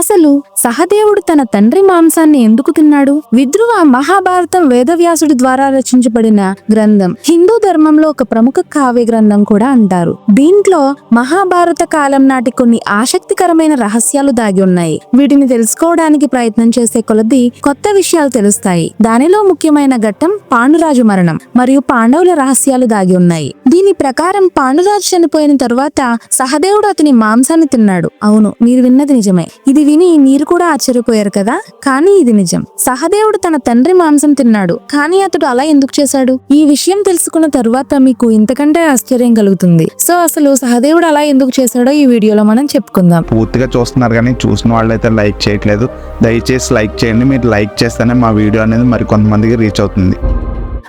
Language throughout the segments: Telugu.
అసలు సహదేవుడు తన తండ్రి మాంసాన్ని ఎందుకు తిన్నాడు? విద్రువ మహాభారతం వేదవ్యాసుడి ద్వారా రచించబడిన గ్రంథం. హిందూ ధర్మంలో ఒక ప్రముఖ కావ్య గ్రంథం కూడా అంటారు. దీంట్లో మహాభారత కాలం నాటి కొన్ని ఆసక్తికరమైన రహస్యాలు దాగి ఉన్నాయి. వీటిని తెలుసుకోవడానికి ప్రయత్నం చేసే కొలది కొత్త విషయాలు తెలుస్తాయి. దానిలో ముఖ్యమైన ఘట్టం పాండురాజు మరణం మరియు పాండవుల రహస్యాలు దాగి ఉన్నాయి. దీని ప్రకారం పాండురాజు చనిపోయిన తరువాత సహదేవుడు అతని మాంసాన్ని తిన్నాడు. అవును మీరు విన్నది నిజమే. ఇది విని మీరు కూడా ఆశ్చర్యపోయారు కదా? కానీ ఇది నిజం. సహదేవుడు తన తండ్రి మాంసం తిన్నాడు. కానీ అతడు అలా ఎందుకు చేశాడు? ఈ విషయం తెలుసుకున్న తరువాత మీకు ఇంతకంటే ఆశ్చర్యం కలుగుతుంది. సో అసలు సహదేవుడు అలా ఎందుకు చేశాడో ఈ వీడియోలో మనం చెప్పుకుందాం. పూర్తిగా చూస్తున్నారు కానీ చూసిన వాళ్ళైతే లైక్ చేయట్లేదు. దయచేసి లైక్ చేయండి. మీరు లైక్ చేస్తేనే మా వీడియో అనేది మరి కొంతమందికి రీచ్ అవుతుంది.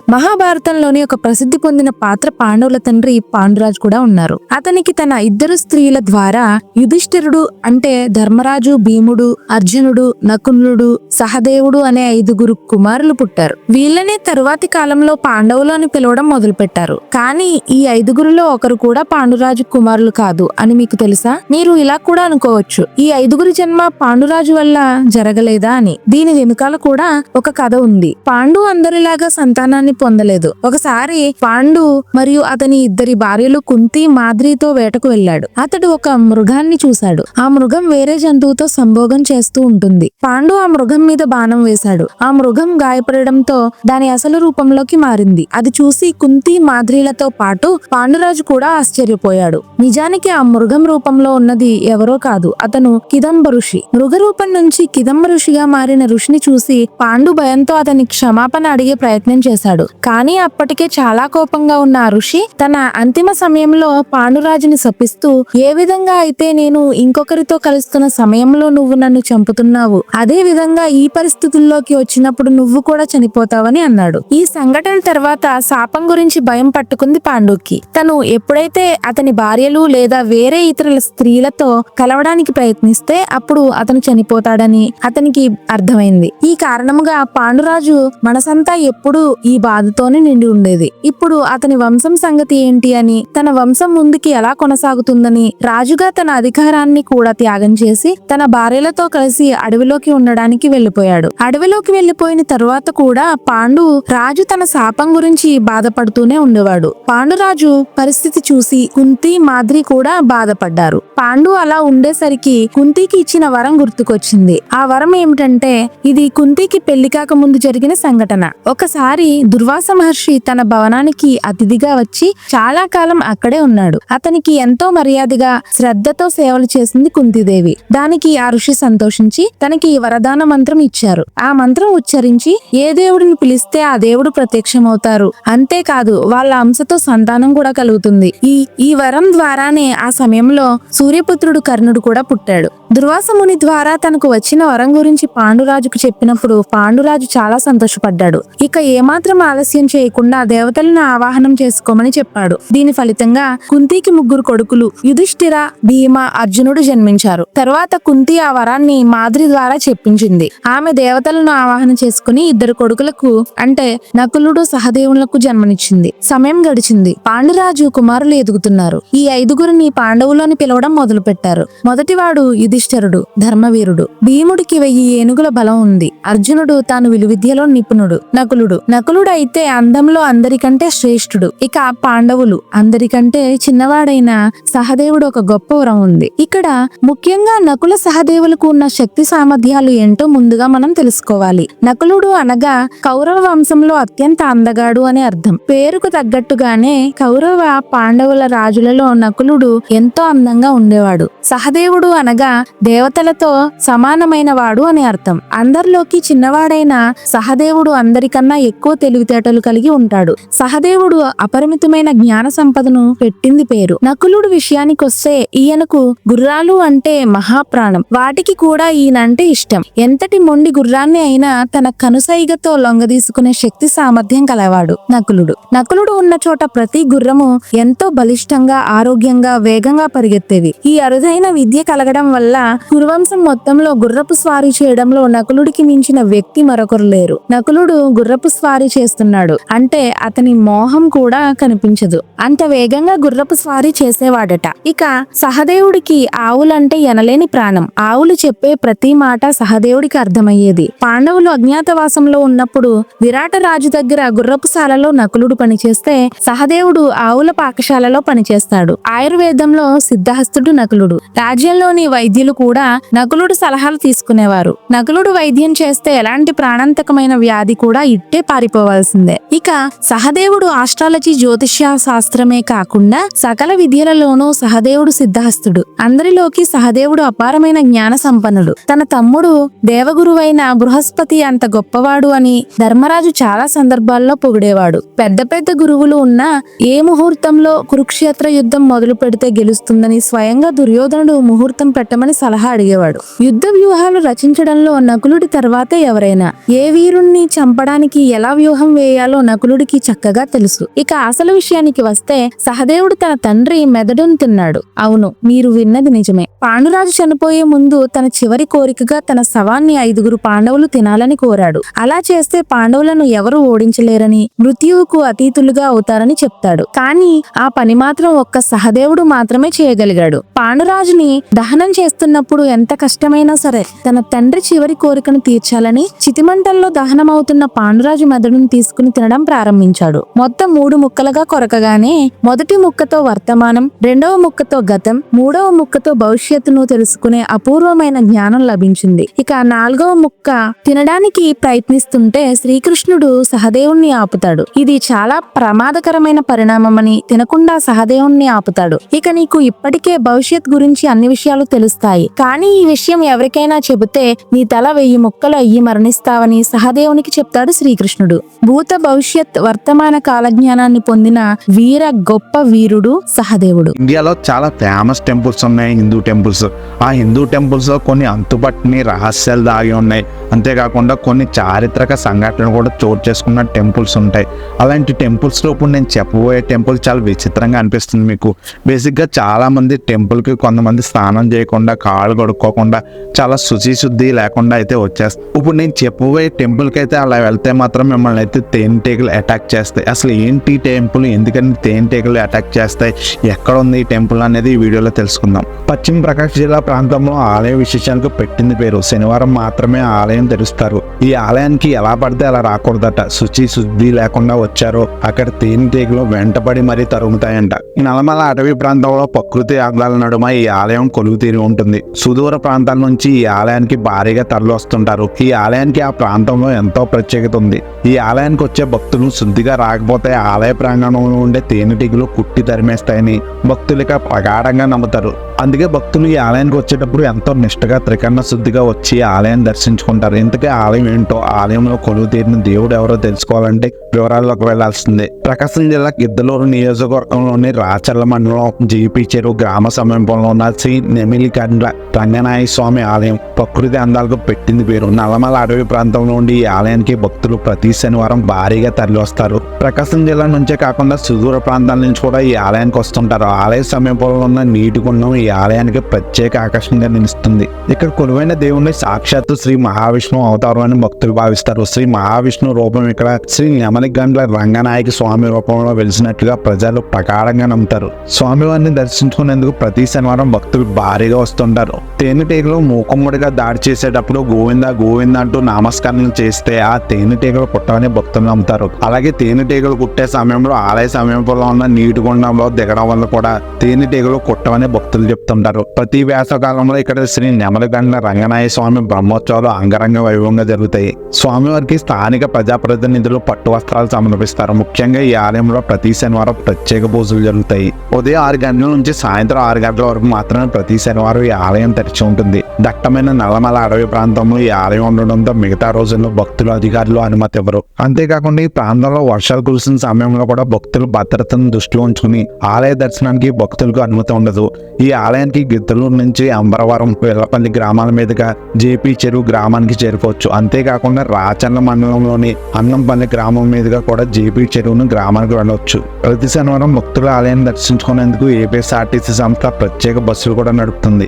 మహాభారతంలోని ఒక ప్రసిద్ధి పొందిన పాత్ర పాండవుల తండ్రి పాండురాజు కూడా ఉన్నారు. అతనికి తన ఇద్దరు స్త్రీల ద్వారా యుధిష్ఠిరుడు అంటే ధర్మరాజు భీముడు అర్జునుడు నకులుడు సహదేవుడు అనే ఐదుగురు కుమారులు పుట్టారు. వీళ్ళనే తరువాతి కాలంలో పాండవులు అని పిలవడం మొదలుపెట్టారు. కానీ ఈ ఐదుగురిలో ఒకరు కూడా పాండురాజు కుమారులు కాదు అని మీకు తెలుసా? మీరు ఇలా కూడా అనుకోవచ్చు. ఈ ఐదుగురి జన్మ పాండురాజు వల్ల జరగలేదా అని. దీని వెనుకాల కూడా ఒక కథ ఉంది. పాండు అందరిలాగా సంతానాన్ని పొందలేదు. ఒకసారి పాండు మరియు అతని ఇద్దరి భార్యలు కుంతి మాద్రితో వేటకు వెళ్ళాడు. అతడు ఒక మృగాన్ని చూశాడు. ఆ మృగం వేరే జంతువుతో సంభోగం చేస్తూ ఉంటుంది. పాండు ఆ మృగం మీద బాణం వేశాడు. ఆ మృగం గాయపడడంతో దాని అసలు రూపంలోకి మారింది. అది చూసి కుంతి మాద్రిలతో పాటు పాండురాజు కూడా ఆశ్చర్యపోయాడు. నిజానికి ఆ మృగం రూపంలో ఉన్నది ఎవరో కాదు అతను కిదంబ ఋషి. మృగ రూపం నుంచి కిదంబ ఋషిగా మారిన ఋషిని చూసి పాండు భయంతో అతని క్షమాపణ అడిగే ప్రయత్నం చేశాడు. కానీ అప్పటికే చాలా కోపంగా ఉన్న ఆ ఋషి తన అంతిమ సమయంలో పాండురాజుని శపిస్తూ ఏ విధంగా అయితే నేను ఇంకొకరితో కలుస్తున్న సమయంలో నువ్వు నన్ను చంపుతున్నావు అదే విధంగా ఈ పరిస్థితుల్లోకి వచ్చినప్పుడు నువ్వు కూడా చనిపోతావని అన్నాడు. ఈ సంఘటన తర్వాత శాపం గురించి భయం పట్టుకుంది పాండుకి. తను ఎప్పుడైతే అతని భార్యలు లేదా వేరే ఇతరుల స్త్రీలతో కలవడానికి ప్రయత్నిస్తే అప్పుడు అతను చనిపోతాడని అతనికి అర్థమైంది. ఈ కారణముగా పాండురాజు మనసంతా ఎప్పుడూ ఈ బాధతోనే నిండి ఉండేది. ఇప్పుడు అతని వంశం సంగతి ఏంటి అని తన వంశం ముందుకి ఎలా కొనసాగుతుందని రాజుగా తన అధికారాన్ని కూడా త్యాగం చేసి తన భార్యలతో కలిసి అడవిలోకి ఉండడానికి వెళ్ళిపోయాడు అడవిలోకి వెళ్ళిపోయిన తరువాత కూడా పాండు రాజు తన శాపం గురించి బాధపడుతూనే ఉండేవాడు. పాండురాజు పరిస్థితి చూసి కుంతి మాద్రి కూడా బాధపడ్డారు. పాండు అలా ఉండేసరికి కుంతికి ఇచ్చిన వరం గుర్తుకొచ్చింది. ఆ వరం ఏమిటంటే ఇది కుంతికి పెళ్ళి కాక ముందు జరిగిన సంఘటన. ఒకసారి దుర్వాస మహర్షి తన భవనానికి అతిథిగా వచ్చి చాలా కాలం అక్కడే ఉన్నాడు. అతనికి ఎంతో మర్యాదగా శ్రద్ధతో సేవలు చేసింది కుంతిదేవి. దానికి ఆ ఋషి సంతోషించి తనకి వరదాన మంత్రం ఇచ్చారు. ఆ మంత్రం ఉచ్చరించి ఏ దేవుడిని పిలిస్తే ఆ దేవుడు ప్రత్యక్షమవుతారు. అంతేకాదు వాళ్ళ అంశతో సంతానం కూడా కలుగుతుంది. ఈ ఈ వరం ద్వారానే ఆ సమయంలో సూర్యపుత్రుడు కర్ణుడు కూడా పుట్టాడు. దుర్వాస ముని ద్వారా తనకు వచ్చిన వరం గురించి పాండురాజుకు చెప్పినప్పుడు పాండురాజు చాలా సంతోషపడ్డాడు. ఇక ఏమాత్రం ఆలస్యం చేయకుండా దేవతలను ఆవాహనం చేసుకోమని చెప్పాడు. దీని ఫలితంగా కుంతికి ముగ్గురు కొడుకులు యుధిష్ఠిర భీమ అర్జునుడు జన్మించారు. తర్వాత కుంతి ఆ వరాన్ని మాదిరి ద్వారా చెప్పించింది. ఆమె దేవతలను ఆవాహన చేసుకుని ఇద్దరు కొడుకులకు అంటే నకులుడు సహదేవులకు జన్మనిచ్చింది. సమయం గడిచింది. పాండురాజు కుమారులు ఎదుగుతున్నారు. ఈ ఐదుగురిని పాండవులని పిలవడం మొదలు పెట్టారు మొదటివాడు యుధిష్ఠరుడు ధర్మవీరుడు. భీముడికి వెయ్యి ఏనుగుల బలం ఉంది. అర్జునుడు తాను విలువిద్యలో నిపుణుడు నకులుడు. నకులుడు అయితే అందంలో అందరికంటే శ్రేష్ఠుడు. ఇక పాండవులు అందరికంటే చిన్నవాడైన సహదేవుడు ఒక గొప్ప వరం ఉంది. ఇక్కడ ముఖ్యంగా నకుల సహదేవులకు ఉన్న శక్తి సామర్థ్యాలు ఏంటో ముందుగా మనం తెలుసుకోవాలి. నకులుడు అనగా కౌరవ వంశంలో అత్యంత అందగాడు అని అర్థం. పేరుకు తగ్గట్టుగానే కౌరవ పాండవుల రాజులలో నకులుడు ఎంతో అందంగా ఉండేవాడు. సహదేవుడు అనగా దేవతలతో సమానమైన వాడు అని అర్థం. అందరిలోకి చిన్నవాడైన సహదేవుడు అందరికన్నా ఎక్కువ తెలివితేటలు కలిగి ఉంటాడు. సహదేవుడు అపరిమితమైన జ్ఞాన సంపదను పెట్టింది పేరు. నకులుడు విషయానికొస్తే ఈయనకు గుర్రాలు అంటే మహాప్రాణం. వాటికి కూడా ఈయనంటే ఇష్టం. ఎంతటి మొండి గుర్రాన్ని అయినా తన కనుసైగతో లొంగదీసుకునే శక్తి సామర్థ్యం కలవాడు నకులుడు. నకులుడు ఉన్న చోట ప్రతి గుర్రము ఎంతో బలిష్టంగా ఆరోగ్యంగా వేగంగా పరిగెత్తేవి. ఈ అరుదైన విద్య కలగడం వల్ల కురువంశం మొత్తంలో గుర్రపు స్వారీ చేయడంలో నకులుడికి మించిన వ్యక్తి మరొకరు లేరు. నకులుడు గుర్రపు స్వారీ చేసి చేస్తున్నాడు. అంటే అతని మోహం కూడా కనిపించదు. అంత వేగంగా గుర్రపు స్వారీ చేసేవాడట. ఇక సహదేవుడికి ఆవులంటే ఎనలేని ప్రాణం. ఆవులు చెప్పే ప్రతి మాట సహదేవుడికి అర్థమయ్యేది. పాండవులు అజ్ఞాతవాసంలో ఉన్నప్పుడు విరాట రాజు దగ్గర గుర్రపుశాలలో నకులుడు పనిచేస్తే సహదేవుడు ఆవుల పాకశాలలో పనిచేస్తాడు ఆయుర్వేదంలో సిద్ధహస్తుడు నకులుడు. రాజ్యంలోని వైద్యులు కూడా నకులుడు సలహాలు తీసుకునేవారు. నకులుడు వైద్యం చేస్తే ఎలాంటి ప్రాణాంతకమైన వ్యాధి కూడా ఇట్టే పారిపోవాలి పారిపోవాల్సిందే ఇక సహదేవుడు ఆస్ట్రాలజీ జ్యోతిష్య శాస్త్రమే కాకుండా సకల విద్యలలోనూ సహదేవుడు సిద్ధహస్తుడు. అందరిలోకి సహదేవుడు అపారమైన జ్ఞాన సంపన్నుడు. తన తమ్ముడు దేవగురువైన బృహస్పతి అంత గొప్పవాడు అని ధర్మరాజు చాలా సందర్భాల్లో పొగిడేవాడు. పెద్ద పెద్ద గురువులు ఉన్నా ఏ ముహూర్తంలో కురుక్షేత్ర యుద్ధం మొదలు పెడితే గెలుస్తుందని స్వయంగా దుర్యోధనుడు ముహూర్తం పెట్టమని సలహా అడిగేవాడు. యుద్ధ వ్యూహాలు రచించడంలో నకులుడి తర్వాతే ఎవరైనా. ఏ వీరుణ్ణి చంపడానికి ఎలా వ్యూహం వేయాలో నకులుడికి చక్కగా తెలుసు. ఇక అసలు విషయానికి వస్తే సహదేవుడు తన తండ్రి మెదడును తిన్నాడు అవును మీరు విన్నది నిజమే. పాండురాజు చనిపోయే ముందు తన చివరి కోరికగా తన శవాన్ని ఐదుగురు పాండవులు తినాలని కోరాడు. అలా చేస్తే పాండవులను ఎవరు ఓడించలేరని మృత్యువుకు అతీతులుగా అవుతారని చెప్తాడు. కానీ ఆ పని మాత్రం ఒక్క సహదేవుడు మాత్రమే చేయగలిగాడు. పాండురాజుని దహనం చేస్తున్నప్పుడు ఎంత కష్టమైనా సరే తన తండ్రి చివరి కోరికను తీర్చాలని చితిమంటల్లో దహనమవుతున్న పాండురాజు మెదడును తీసుకుని తినడం ప్రారంభించాడు. మొత్తం మూడు ముక్కలుగా కొరకగానే మొదటి ముక్కతో వర్తమానం రెండవ ముక్కతో గతం మూడవ ముక్కతో భవిష్యత్తును తెలుసుకునే అపూర్వమైన జ్ఞానం లభించింది. ఇక నాలుగవ ముక్క తినడానికి ప్రయత్నిస్తుంటే శ్రీకృష్ణుడు సహదేవుణ్ణి ఆపుతాడు. ఇది చాలా ప్రమాదకరమైన పరిణామమని తినకుండా సహదేవుణ్ణి ఆపుతాడు. ఇక నీకు ఇప్పటికే భవిష్యత్ గురించి అన్ని విషయాలు తెలుస్తాయి. కానీ ఈ విషయం ఎవరికైనా చెబితే నీ తల వెయ్యి ముక్కలు అయ్యి మరణిస్తావని సహదేవునికి చెప్తాడు శ్రీకృష్ణుడు. భూత భవిష్యత్ వర్తమాన కాలజ్ఞానాన్ని పొందిన వీర గొప్ప వీరుడు సహదేవుడు. ఇండియాలో చాలా ఫేమస్ టెంపుల్స్ ఉన్నాయి హిందూ టెంపుల్స్ ఆ హిందూ టెంపుల్స్లో కొన్ని అంతుపట్టని రహస్యాలు దాగి ఉన్నాయి. అంతేకాకుండా కొన్ని చారిత్రక సంఘటనలు కూడా చోటు చేసుకున్న టెంపుల్స్ ఉంటాయి. అలాంటి టెంపుల్స్లో ఇప్పుడు నేను చెప్పబోయే టెంపుల్ చాలా విచిత్రంగా అనిపిస్తుంది మీకు. బేసిక్గా చాలా మంది టెంపుల్కి కొంతమంది స్నానం చేయకుండా కాళ్ళు కడుక్కోకుండా చాలా శుచి శుద్ధి లేకుండా అయితే వచ్చేస్తారు ఇప్పుడు నేను చెప్పబోయే టెంపుల్కి అయితే అలా వెళ్తే మాత్రం మిమ్మల్ని అయితే తేనెటీగలు అటాక్ చేస్తాయి. అసలు ఏంటి టెంపుల్? ఎందుకని తేనెటీగలు అటాక్ చేస్తాయి? ఎక్కడ ఉంది ఈ టెంపుల్ అనేది ఈ వీడియోలో తెలుసుకుందాం. పశ్చిమ ప్రకాశ్ జిల్లా ప్రాంతంలో ఆలయ విశేషాలకు పెట్టింది పేరు. శనివారం మాత్రమే ఆలయం తెరుస్తారు. ఈ ఆలయానికి ఎలా పడితే అలా రాకూడదట. శుచి శుద్ధి లేకుండా వచ్చారో. అక్కడ తేనెటీగలు వెంటబడి మరీ తరుగుతాయంట ఈ అటవీ ప్రాంతంలో ప్రకృతి అందాల నడుమ ఈ ఆలయం కొలువు తీరి ఉంటుంది. సుదూర ప్రాంతాల నుంచి ఈ ఆలయానికి భారీగా తరలి వస్తుంటారు. ఈ ఆలయానికి ఆ ప్రాంతంలో ఎంతో ప్రత్యేకత ఉంది. ఈ ఆలయానికి వచ్చే భక్తులు శుద్ధిగా రాకపోతే ఆలయ ప్రాంగణంలో ఉండే తేనెటీగలు కుట్టి తరిమేస్తాయని భక్తులు ఇక ప్రగాఢంగా నమ్ముతారు. అందుకే భక్తులు ఈ ఆలయానికి వచ్చేటప్పుడు ఎంతో నిష్ఠగా త్రికరణ శుద్ధిగా వచ్చి ఆలయాన్ని దర్శించుకుంటారు. ఇంతకీ ఆలయం ఏంటో ఆలయంలో కొలువు తీరిన దేవుడు ఎవరో తెలుసుకోవాలంటే వివరాల్లోకి వెళ్ళాల్సిందే. ప్రకాశం జిల్లా గిద్దలూరు నియోజకవర్గంలోని రాచర్ల మండలం జీపీ చెరువు గ్రామ సమీపంలో ఉన్న శ్రీ నెమిలికండ్ల రంగనాయ స్వామి ఆలయం ప్రకృతి అందాలకు పెట్టింది పేరు. నల్లమల అడవి ప్రాంతంలో నుండి ఈ ఆలయానికి భక్తులు ప్రతి శనివారం భారీగా తరలివస్తారు. ప్రకాశం జిల్లా నుంచే కాకుండా సుదూర ప్రాంతాల నుంచి కూడా ఈ ఆలయానికి వస్తుంటారు. ఆలయ సమీపంలో ఉన్న నీటి గుండం ఈ ఆలయానికి ప్రత్యేక ఆకర్షణగా నిలుస్తుంది. ఇక్కడ కొలువైన దేవుణ్ణి సాక్షాత్తు శ్రీ మహావిష్ణువు అవతారం అని భక్తులు భావిస్తారు. శ్రీ మహావిష్ణు రూపం ఇక్కడ శ్రీ గంటల రంగనాయక స్వామి రూపంలో వెలిసినట్లుగా ప్రజలు ప్రకారంగా నమ్ముతారు. స్వామివారిని దర్శించుకునేందుకు ప్రతి శనివారం భక్తులు భారీగా వస్తుంటారు. తేనెటీగలు మూకుమ్మడిగా దాడి చేసేటప్పుడు గోవింద గోవింద అంటూ నామస్కరణలు చేస్తే ఆ తేనెటీగలు కుట్టమని భక్తులు నమ్ముతారు. అలాగే తేనెటీగలు కుట్టే సమయంలో ఆలయ సమీపంలో ఉన్న నీటి గుండంలో దిగడం వల్ల కూడా తేనెటీగలు కుట్టమని భక్తులు చెప్తుంటారు. ప్రతి వేసవకాలంలో ఇక్కడ శ్రీ నెమలగండ్ల రంగనాయ స్వామి బ్రహ్మోత్సవాలు అంగరంగ వైభవంగా జరుగుతాయి. స్వామివారికి స్థానిక ప్రజాప్రతినిధులు పట్టు వస్త్రాలు సమర్పిస్తారు. ముఖ్యంగా ఈ ఆలయంలో ప్రతి శనివారం ప్రత్యేక పూజలు జరుగుతాయి. ఉదయం ఆరు గంటల నుంచి సాయంత్రం ఆరు గంటల వరకు మాత్రమే ప్రతి శనివారం ఈ ఆలయం తెరిచి ఉంటుంది. దట్టమైన నల్లమల అడవి ప్రాంతంలో ఈ ఆలయం ఉండడంతో మిగతా రోజుల్లో భక్తులు అధికారులు అనుమతి ఇవ్వరు. అంతేకాకుండా ఈ ప్రాంతంలో వర్షాలు కురిసిన సమయంలో కూడా భక్తులు భద్రతను దృష్టిలో ఉంచుకుని ఆలయ దర్శనానికి భక్తులకు అనుమతి ఉండదు. ఈ ఆలయానికి గిద్దలూరు నుంచి అంబరవరం వెల్లపల్లి గ్రామాల మీదుగా జేపీ చెరువు గ్రామానికి చేరుకోవచ్చు. అంతేకాకుండా రాచన్న మండలంలోని అన్నంపల్లి గ్రామం మీదుగా కూడా జేపీ చెరువును గ్రామానికి వెళ్ళవచ్చు ప్రతి శనివారం భక్తుల ఆలయాన్ని దర్శించుకునేందుకు ఏపీఎస్ఆర్టీసీ సంస్థ ప్రత్యేక బస్సులు కూడా నడుపుతుంది.